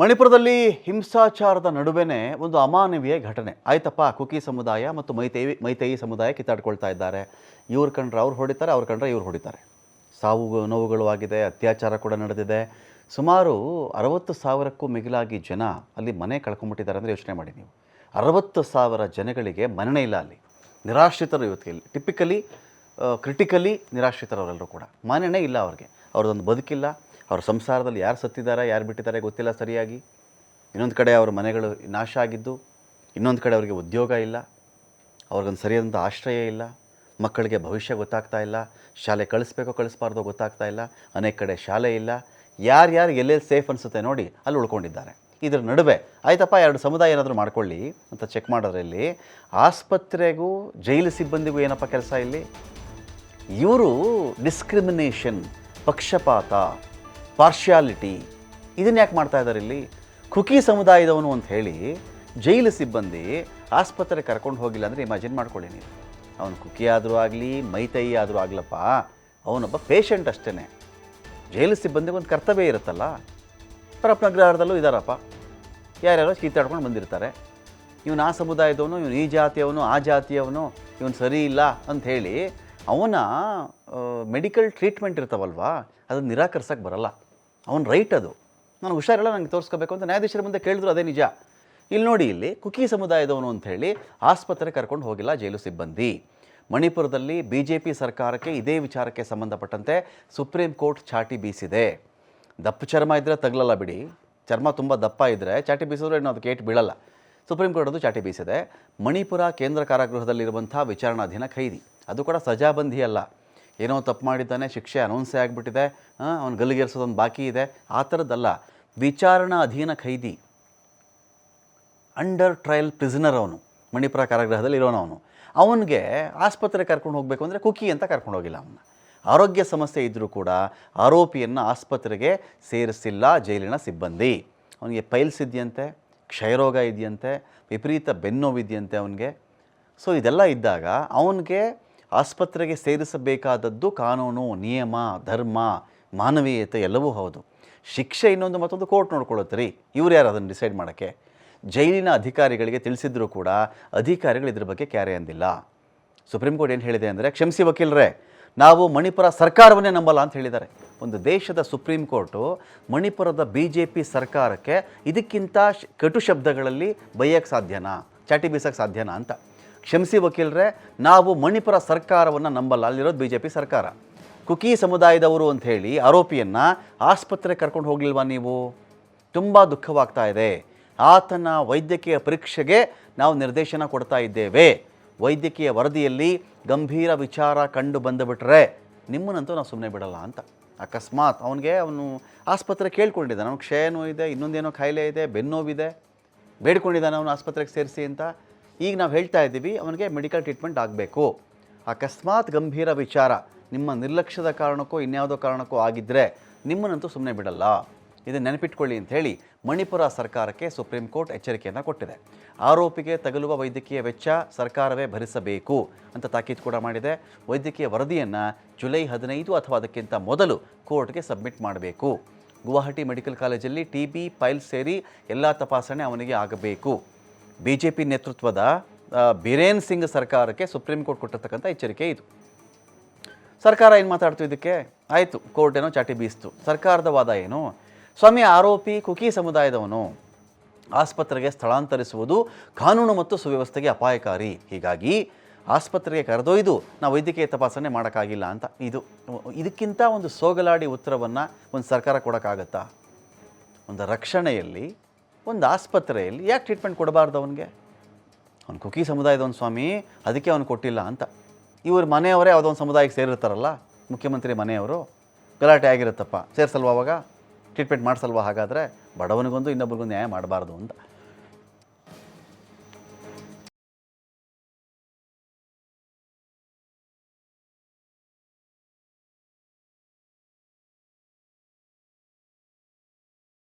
ಮಣಿಪುರದಲ್ಲಿ ಹಿಂಸಾಚಾರದ ನಡುವೆನೇ ಒಂದು ಅಮಾನವೀಯ ಘಟನೆ. ಆಯ್ತಪ್ಪ, ಕುಕಿ ಸಮುದಾಯ ಮತ್ತು ಮೈತೇಯಿ ಮೈತೇಯಿ ಸಮುದಾಯ ಕಿತ್ತಾಡ್ಕೊಳ್ತಾ ಇದ್ದಾರೆ. ಇವ್ರು ಕಂಡ್ರೆ ಅವ್ರು ಹೊಡಿತಾರೆ, ಅವ್ರು ಕಂಡ್ರೆ ಇವ್ರು ಹೊಡಿತಾರೆ. ಸಾವು ನೋವುಗಳು ಆಗಿದೆ, ಅತ್ಯಾಚಾರ ಕೂಡ ನಡೆದಿದೆ. ಸುಮಾರು ಅರವತ್ತು ಸಾವಿರಕ್ಕೂ ಮಿಗಿಲಾಗಿ ಜನ ಅಲ್ಲಿ ಮನೆ ಕಳ್ಕೊಂಬಿಟ್ಟಿದ್ದಾರೆ ಅಂದರೆ ಯೋಚನೆ ಮಾಡಿ ನೀವು. ಅರವತ್ತು ಸಾವಿರ ಜನಗಳಿಗೆ ಮನೆ ಇಲ್ಲ ಅಲ್ಲಿ. ನಿರಾಶ್ರಿತರು ಇವತ್ತಿಗೆ ಟಿಪಿಕಲಿ ಕ್ರಿಟಿಕಲಿ ನಿರಾಶ್ರಿತರವರೆಲ್ಲರೂ ಕೂಡ. ಮನೆಯೇ ಇಲ್ಲ ಅವ್ರಿಗೆ. ಅವ್ರದ್ದೊಂದು ಬದುಕಿಲ್ಲ ಅವ್ರ ಸಂಸಾರದಲ್ಲಿ ಯಾರು ಸತ್ತಿದ್ದಾರೆ ಯಾರು ಬಿಟ್ಟಿದ್ದಾರೆ ಗೊತ್ತಿಲ್ಲ ಸರಿಯಾಗಿ. ಇನ್ನೊಂದು ಕಡೆ ಅವ್ರ ಮನೆಗಳು ನಾಶ ಆಗಿದ್ದು, ಇನ್ನೊಂದು ಕಡೆ ಅವರಿಗೆ ಉದ್ಯೋಗ ಇಲ್ಲ, ಅವ್ರಿಗೊಂದು ಸರಿಯಾದಂಥ ಆಶ್ರಯ ಇಲ್ಲ, ಮಕ್ಕಳಿಗೆ ಭವಿಷ್ಯ ಗೊತ್ತಾಗ್ತಾ ಇಲ್ಲ, ಶಾಲೆ ಕಳಿಸ್ಬೇಕೋ ಕಳಿಸ್ಬಾರ್ದೋ ಗೊತ್ತಾಗ್ತಾ ಇಲ್ಲ, ಅನೇಕ ಕಡೆ ಶಾಲೆ ಇಲ್ಲ ಯಾರ್ಯಾರು ಎಲ್ಲೆಲ್ಲಿ ಸೇಫ್ ಅನಿಸುತ್ತೆ ನೋಡಿ ಅಲ್ಲಿ ಉಳ್ಕೊಂಡಿದ್ದಾರೆ. ಇದ್ರ ನಡುವೆ ಆಯ್ತಪ್ಪ, ಎರಡು ಸಮುದಾಯ ಏನಾದರೂ ಮಾಡ್ಕೊಳ್ಳಿ ಅಂತ ಚೆಕ್ ಮಾಡೋದ್ರಲ್ಲಿ ಆಸ್ಪತ್ರೆಗೂ ಜೈಲು ಸಿಬ್ಬಂದಿಗೂ ಏನಪ್ಪ ಕೆಲಸ ಇಲ್ಲಿ? ಇವರು ಡಿಸ್ಕ್ರಿಮಿನೇಷನ್, ಪಕ್ಷಪಾತ. ಪಾರ್ಶಿಯಾಲಿಟಿ ಇದನ್ನ ಯಾಕೆ ಮಾಡ್ತಾ ಇದ್ದಾರೆ ಇಲ್ಲಿ? ಕುಕಿ ಸಮುದಾಯದವನು ಅಂತ ಹೇಳಿ ಜೈಲು ಸಿಬ್ಬಂದಿ ಆಸ್ಪತ್ರೆ ಕರ್ಕೊಂಡು ಹೋಗಿಲ್ಲ ಅಂದರೆ ಇಮ್ಯಾಜಿನ್ ಮಾಡ್ಕೊಳ್ಳಿ ನೀವು. ಅವನು ಕುಕಿ ಆದರೂ ಆಗಲಿ, ಮೈತೈ ಆದರೂ ಆಗಲಪ್ಪ, ಅವನೊಬ್ಬ ಪೇಷಂಟ್ ಅಷ್ಟೇ ಜೈಲು ಸಿಬ್ಬಂದಿಗೆ ಒಂದು ಕರ್ತವ್ಯ ಇರುತ್ತಲ್ಲ? ಪರಪ್ಪನಗ್ರಹಾರದಲ್ಲೂ ಇದ್ದಾರಪ್ಪ ಯಾರ್ಯಾರೋ ಕೀತಾಡ್ಕೊಂಡು ಬಂದಿರ್ತಾರೆ. ಇವನು ಆ ಸಮುದಾಯದವನು, ಇವನು ಈ ಜಾತಿಯವನು, ಆ ಜಾತಿಯವನು, ಇವನು ಸರಿ ಇಲ್ಲ ಅಂಥೇಳಿ ಅವನ ಮೆಡಿಕಲ್ ಟ್ರೀಟ್ಮೆಂಟ್ ಇರ್ತಾವಲ್ವಾ? ಅದನ್ನು ನಿರಾಕರಿಸೋಕ್ಕೆ ಬರಲ್ಲ. ಅವನ ರೈಟ್ ಅದು. ನಾನು ಹುಷಾರಿಲ್ಲ ನನಗೆ ತೋರಿಸ್ಕೋಬೇಕು ಅಂತ ನ್ಯಾಯಾಧೀಶರ ಮುಂದೆ ಕೇಳಿದ್ರು ಅದೇ ನಿಜ. ಇಲ್ಲಿ ನೋಡಿ ಇಲ್ಲಿ, ಕುಕಿ ಸಮುದಾಯದವನು ಅಂತ ಹೇಳಿ ಆಸ್ಪತ್ರೆ ಕರ್ಕೊಂಡು ಹೋಗಿಲ್ಲ ಜೈಲು ಸಿಬ್ಬಂದಿ. ಮಣಿಪುರದಲ್ಲಿ ಬಿ ಜೆ ಪಿ ಸರ್ಕಾರಕ್ಕೆ ಇದೇ ವಿಚಾರಕ್ಕೆ ಸಂಬಂಧಪಟ್ಟಂತೆ ಸುಪ್ರೀಂ ಕೋರ್ಟ್ ಚಾಟಿ ಬೀಸಿದೆ. ದಪ್ಪ ಚರ್ಮ ಇದ್ದರೆ ತಗಲಲ್ಲ ಬಿಡಿ. ಚರ್ಮ ತುಂಬ ದಪ್ಪ ಇದ್ದರೆ ಚಾಟಿ ಬೀಸಿದ್ರೆ ಏನು ಅದಕ್ಕೆ ಏಟು ಬೀಳಲ್ಲ. ಸುಪ್ರೀಂ ಕೋರ್ಟ್ ಅದು ಚಾಟಿ ಬೀಸಿದೆ. ಮಣಿಪುರ ಕೇಂದ್ರ ಕಾರಾಗೃಹದಲ್ಲಿರುವಂಥ ವಿಚಾರಣಾಧೀನ ಖೈದಿ. ಅದು ಕೂಡ ಸಜಾಬಂಧಿ ಅಲ್ಲ ಏನೋ ತಪ್ಪು ಮಾಡಿದ್ದಾನೆ, ಶಿಕ್ಷೆ ಅನೌನ್ಸೇ ಆಗಿಬಿಟ್ಟಿದೆ ಅವನು ಗಲ್ಲಿಗೇರಿಸೋದೊಂದು ಬಾಕಿ ಇದೆ. ಆ ಥರದ್ದಲ್ಲ, ವಿಚಾರಣಾ ಅಧೀನ ಖೈದಿ, ಅಂಡರ್ ಟ್ರಯಲ್ ಪ್ರಿಸನರ್ ಅವನು, ಮಣಿಪುರ ಕಾರಾಗೃಹದಲ್ಲಿ ಇರೋನು ಅವನು. ಅವನಿಗೆ ಆಸ್ಪತ್ರೆ ಕರ್ಕೊಂಡು ಹೋಗಬೇಕು ಅಂದರೆ ಕುಕಿ ಅಂತ ಕರ್ಕೊಂಡು ಹೋಗಿಲ್ಲ ಅವನ ಆರೋಗ್ಯ ಸಮಸ್ಯೆ ಇದ್ದರೂ ಕೂಡ ಆರೋಪಿಯನ್ನು ಆಸ್ಪತ್ರೆಗೆ ಸೇರಿಸಿಲ್ಲ ಜೈಲಿನ ಸಿಬ್ಬಂದಿ. ಅವನಿಗೆ ಪೈಲ್ಸ್ ಇದೆಯಂತೆ, ಕ್ಷಯರೋಗ ಇದೆಯಂತೆ, ವಿಪರೀತ ಬೆನ್ನೋವಿದೆಯಂತೆ ಅವನಿಗೆ. ಸೊ ಇದೆಲ್ಲ ಇದ್ದಾಗ ಅವನಿಗೆ ಆಸ್ಪತ್ರೆಗೆ ಸೇರಿಸಬೇಕಾದದ್ದು ಕಾನೂನು, ನಿಯಮ, ಧರ್ಮ, ಮಾನವೀಯತೆ ಎಲ್ಲವೂ ಹೌದು. ಶಿಕ್ಷೆ ಇನ್ನೊಂದು ಮತ್ತೊಂದು ಕೋರ್ಟ್ ನೋಡ್ಕೊಳ್ಳುತ್ತೆ ರೀ. ಇವ್ರು ಯಾರು ಅದನ್ನು ಡಿಸೈಡ್ ಮಾಡೋಕ್ಕೆ? ಜೈಲಿನ ಅಧಿಕಾರಿಗಳಿಗೆ ತಿಳಿಸಿದ್ರು ಕೂಡ ಅಧಿಕಾರಿಗಳು ಇದ್ರ ಬಗ್ಗೆ ಕ್ಯಾರೆ ಅಂದಿಲ್ಲ. ಸುಪ್ರೀಂ ಕೋರ್ಟ್ ಏನು ಹೇಳಿದೆ ಅಂದರೆ, ಕ್ಷಮಿಸಿ ವಕೀಲರೇ, ನಾವು ಮಣಿಪುರ ಸರ್ಕಾರವನ್ನೇ ನಂಬಲ್ಲ ಅಂತ ಹೇಳಿದ್ದಾರೆ. ಒಂದು ದೇಶದ ಸುಪ್ರೀಂ ಕೋರ್ಟು ಮಣಿಪುರದ ಬಿ ಜೆ ಪಿ ಸರ್ಕಾರಕ್ಕೆ ಇದಕ್ಕಿಂತ ಕಟು ಶಬ್ದಗಳಲ್ಲಿ ಬೈಯಕ್ಕೆ ಸಾಧ್ಯನಾ? ಚಾಟಿ ಬೀಸಕ್ಕೆ ಸಾಧ್ಯನಾ ಅಂತ. ಕ್ಷಮಿಸಿ ವಕೀಲರೇ, ನಾವು ಮಣಿಪುರ ಸರ್ಕಾರವನ್ನು ನಂಬಲ್ಲ. ಅಲ್ಲಿರೋದು ಬಿ ಜೆ ಪಿ ಸರ್ಕಾರ. ಕುಕಿ ಸಮುದಾಯದವರು ಅಂತ ಹೇಳಿ ಆರೋಪಿಯನ್ನು ಆಸ್ಪತ್ರೆ ಕರ್ಕೊಂಡು ಹೋಗ್ಲಿಲ್ವಾ ನೀವು? ತುಂಬ ದುಃಖವಾಗ್ತಾ ಇದೆ. ಆತನ ವೈದ್ಯಕೀಯ ಪರೀಕ್ಷೆಗೆ ನಾವು ನಿರ್ದೇಶನ ಕೊಡ್ತಾ ಇದ್ದೇವೆ. ವೈದ್ಯಕೀಯ ವರದಿಯಲ್ಲಿ ಗಂಭೀರ ವಿಚಾರ ಕಂಡು ಬಂದುಬಿಟ್ರೆ ನಿಮ್ಮನ್ನಂತೂ ನಾವು ಸುಮ್ಮನೆ ಬಿಡಲ್ಲ ಅಂತ. ಅಕಸ್ಮಾತ್ ಅವನಿಗೆ ಅವನು ಆಸ್ಪತ್ರೆ ಕೇಳ್ಕೊಂಡಿದ್ದಾನೆ. ಅವ್ನಿಗೆ ಕ್ಷಯನೂ ಇದೆ ಇನ್ನೊಂದೇನೋ ಕಾಯಿಲೆ ಇದೆ, ಬೆನ್ನೋವಿದೆ. ಬೇಡ್ಕೊಂಡಿದ್ದಾನೆ ಅವನು ಆಸ್ಪತ್ರೆಗೆ ಸೇರಿಸಿ ಅಂತ. ಈಗ ನಾವು ಹೇಳ್ತಾ ಇದ್ದೀವಿ, ಅವನಿಗೆ ಮೆಡಿಕಲ್ ಟ್ರೀಟ್ಮೆಂಟ್ ಆಗಬೇಕು. ಅಕಸ್ಮಾತ್ ಗಂಭೀರ ವಿಚಾರ, ನಿಮ್ಮ ನಿರ್ಲಕ್ಷ್ಯದ ಕಾರಣಕ್ಕೋ, ಇನ್ಯಾವುದೋ ಕಾರಣಕ್ಕೋ ಆಗಿದ್ದರೆ ನಿಮ್ಮನ್ನಂತೂ ಸುಮ್ಮನೆ ಬಿಡಲ್ಲ. ಇದನ್ನು ನೆನಪಿಟ್ಕೊಳ್ಳಿ ಅಂತ ಹೇಳಿ ಮಣಿಪುರ ಸರ್ಕಾರಕ್ಕೆ ಸುಪ್ರೀಂ ಕೋರ್ಟ್ ಎಚ್ಚರಿಕೆಯನ್ನು ಕೊಟ್ಟಿದೆ. ಆರೋಪಿಗೆ ತಗಲುವ ವೈದ್ಯಕೀಯ ವೆಚ್ಚ ಸರ್ಕಾರವೇ ಭರಿಸಬೇಕು ಅಂತ ತಾಕೀತು ಕೂಡ ಮಾಡಿದೆ. ವೈದ್ಯಕೀಯ ವರದಿಯನ್ನು ಜುಲೈ ಹದಿನೈದು ಅಥವಾ ಅದಕ್ಕಿಂತ ಮೊದಲು ಕೋರ್ಟ್ಗೆ ಸಬ್ಮಿಟ್ ಮಾಡಬೇಕು. ಗುವಾಹಟಿ ಮೆಡಿಕಲ್ ಕಾಲೇಜಲ್ಲಿ ಟಿ ಬಿ ಪೈಲ್ ಸೇರಿ ಎಲ್ಲ ತಪಾಸಣೆ ಅವನಿಗೆ ಆಗಬೇಕು. ಬಿ ಜೆ ಪಿ ನೇತೃತ್ವದ ಬಿರೇನ್ ಸಿಂಗ್ ಸರ್ಕಾರಕ್ಕೆ ಸುಪ್ರೀಂ ಕೋರ್ಟ್ ಕೊಟ್ಟಿರ್ತಕ್ಕಂಥ ಎಚ್ಚರಿಕೆ ಇದು. ಸರ್ಕಾರ ಏನು ಮಾತಾಡ್ತು ಇದಕ್ಕೆ? ಆಯಿತು ಕೋರ್ಟ್ ಏನೋ ಚಾಟಿ ಬೀಸ್ತು. ಸರ್ಕಾರದ ವಾದ ಏನು? ಸ್ವಾಮಿ ಆರೋಪಿ ಕುಕಿ ಸಮುದಾಯದವನು ಆಸ್ಪತ್ರೆಗೆ ಸ್ಥಳಾಂತರಿಸುವುದು ಕಾನೂನು ಮತ್ತು ಸುವ್ಯವಸ್ಥೆಗೆ ಅಪಾಯಕಾರಿ. ಹೀಗಾಗಿ ಆಸ್ಪತ್ರೆಗೆ ಕರೆದೊಯ್ದು ನಾವು ವೈದ್ಯಕೀಯ ತಪಾಸಣೆ ಮಾಡೋಕ್ಕಾಗಿಲ್ಲ ಅಂತ ಇದು. ಇದಕ್ಕಿಂತ ಒಂದು ಸೋಗಲಾಡಿ ಉತ್ತರವನ್ನು ಒಂದು ಸರ್ಕಾರ ಕೊಡೋಕ್ಕಾಗತ್ತಾ? ಒಂದು ರಕ್ಷಣೆಯಲ್ಲಿ ಒಂದು ಆಸ್ಪತ್ರೆಯಲ್ಲಿ ಯಾಕೆ ಟ್ರೀಟ್ಮೆಂಟ್ ಕೊಡಬಾರ್ದು ಅವನಿಗೆ? ಅವ್ನು ಕುಕಿ ಸಮುದಾಯದವನು ಸ್ವಾಮಿ, ಅದಕ್ಕೆ ಅವನು ಕೊಟ್ಟಿಲ್ಲ ಅಂತ. ಇವರು ಮನೆಯವರೇ ಯಾವುದೋ ಒಂದು ಸಮುದಾಯಕ್ಕೆ ಸೇರಿರ್ತಾರಲ್ಲ, ಮುಖ್ಯಮಂತ್ರಿ ಮನೆಯವರು, ಗಲಾಟೆ ಆಗಿರುತ್ತಪ್ಪ. ಸೇರಿಸಲ್ವ ಅವಾಗ? ಟ್ರೀಟ್ಮೆಂಟ್ ಮಾಡಿಸಲ್ವ ಹಾಗಾದರೆ? ಬಡವನಿಗೊಂದು ಇನ್ನೊಬ್ರಿಗೊಂದು ನ್ಯಾಯ ಮಾಡಬಾರ್ದು ಅಂತ.